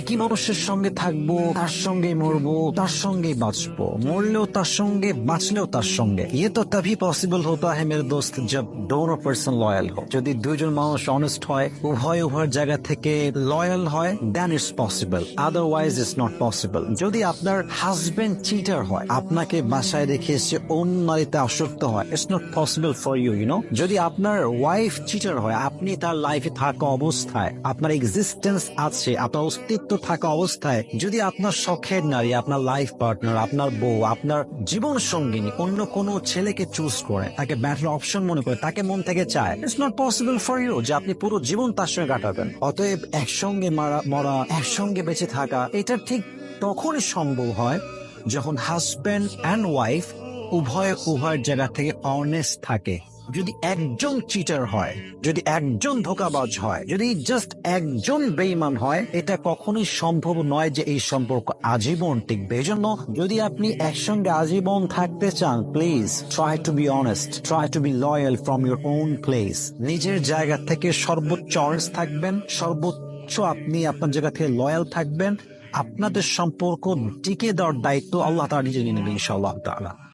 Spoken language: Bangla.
একই মানুষের সঙ্গে থাকব, তার সঙ্গে মরবো, তার সঙ্গে বাঁচবো। মরলেও তার সঙ্গে, বাঁচলেও তার সঙ্গে। ইয়ে তো তভি পসিবল হতো হ্যাঁ মেরে দোস্ত জব দোনো পার্সন লয়াল হোক। যদি দুজন মানুষ অনেস্ট হয়, উভয় উভয়ের জায়গা থেকে লয়াল হয় then it's possible otherwise it's not possible যদি আপনার হাজবেন্ড চিটার হয়, আপনাকে বাসায় রেখে সে অন্য নারীতে আসক্ত হয় it's not possible for you you know যদি আপনার ওয়াইফ চিটার হয়, আপনি তার লাইফে থাকা অবস্থায়, আপনার এক্সিস্টেন্স আছে, আপনার অস্তিত্ব থাকা অবস্থায় যদি আপনার শখের নারী, আপনার লাইফ পার্টনার আপনার বউ, আপনার জীবন সঙ্গিনী অন্য কোনো ছেলেকে চুজ করে, তাকে ব্যাটার অপশন মনে করে, তাকে মন থেকে চায় it's not possible for you যে আপনি পুরো জীবন তার সঙ্গে কাটাবেন। অতএব একসঙ্গে মারা, মরা, একসঙ্গে বেঁচে থাকা, এটা ঠিক তখনই সম্ভব হয় যখন হাজব্যান্ড অ্যান্ড ওয়াইফ উভয় উভয়ের জায়গা থেকে অনেস্ট থাকে। যদি একজন চিটার হয়, যদি একজন ধোকাবাজ হয়, যদি জাস্ট একজন বেইমান হয়, এটা কখনোই সম্ভব নয় যে এই সম্পর্ক আজীবন টিকবে। এই জন্য যদি আপনি একসঙ্গে আজীবন থাকতে চান please try to be honest try to be loyal from your own place নিজের জায়গা থেকে সর্বোচ্চ অনেস্ট থাকবেন, সর্বোচ্চ আপনি আপনার জায়গা থেকে লয়াল থাকবেন। আপনাদের সম্পর্ক টিকে দেওয়ার দায়িত্ব আল্লাহ তারা নিজে নিয়ে নেবেন ইনশাআল্লাহ তাআলা।